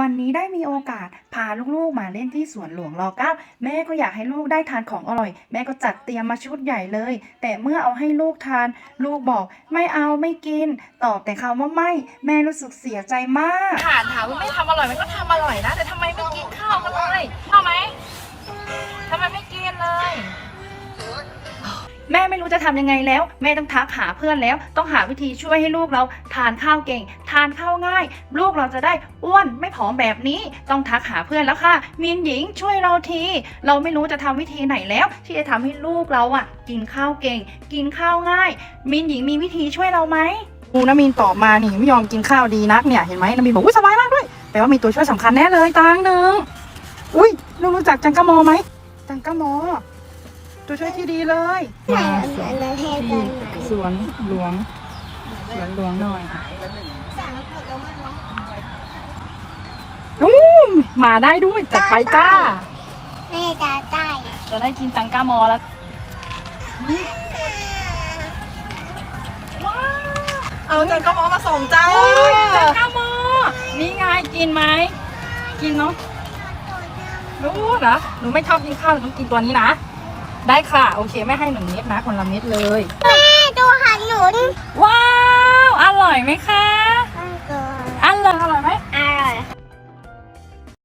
วันนี้ได้มีโอกาสพาลูกๆมาเล่นที่สวนหลวงรอเก้าแม่ก็อยากให้ลูกได้ทานของอร่อย แม่ก็จัดเตรียมมาชุดใหญ่เลย แต่เมื่อเอาให้ลูกทาน ลูกบอกไม่เอาไม่กิน ตอบแต่คำว่าไม่ แม่รู้สึกเสียใจมากถามถามว่าไม่ทำอร่อยมันก็ทำอร่อยนะ แต่ทำไมไม่กินข้าวมัน แม่ไม่รู้จะทำยังไงแล้ว แม่ต้องทักหาเพื่อนแล้ว ต้องหาวิธีช่วยให้ลูกเราทานข้าวเก่ง ทานข้าวง่าย ลูกเราจะได้อ้วนไม่ผอมแบบนี้ ต้องทักหาเพื่อนแล้วค่ะมีนหญิงช่วยเราทีเราไม่รู้จะทำวิธีไหนแล้ว ที่จะทำให้ลูกเราอะ กินข้าวเก่ง กินข้าวง่ายมินหญิงมีวิธีช่วยเราไหมอูน้ามินตอบมานี่ไม่ยอมกินข้าวดีนักเนี่ยเห็นไหมน้ามินบอกอุ้ยสบายมากด้วยแปลว่ามีตัวช่วยสำคัญแน่เลยตังหนึ่งอุ้ยลูกรู้จักจังกะโมไหมจังกะโม ตัวช่วยที่ดีเลยไหนอันนั้นเทกันสวนหลวงสวนหลวงหน่อยอู้มมาได้ด้วยจัดไปจ้าแม่จะได้จะได้กินตังก้ามอแล้วว้าวเอาจังก็มอมาส่งจ้าโอ้ยตังก้ามอนี่ไงกินไหมกินเนาะรู้เหรอหนูไม่ชอบกินข้าวหนูต้องกินตัวนี้นะ ได้ค่ะ โอเคไม่ให้หนึ่งเม็ดนะคนละเม็ดเลย แม่ดูหันหนุนว้าว อร่อยไหมคะ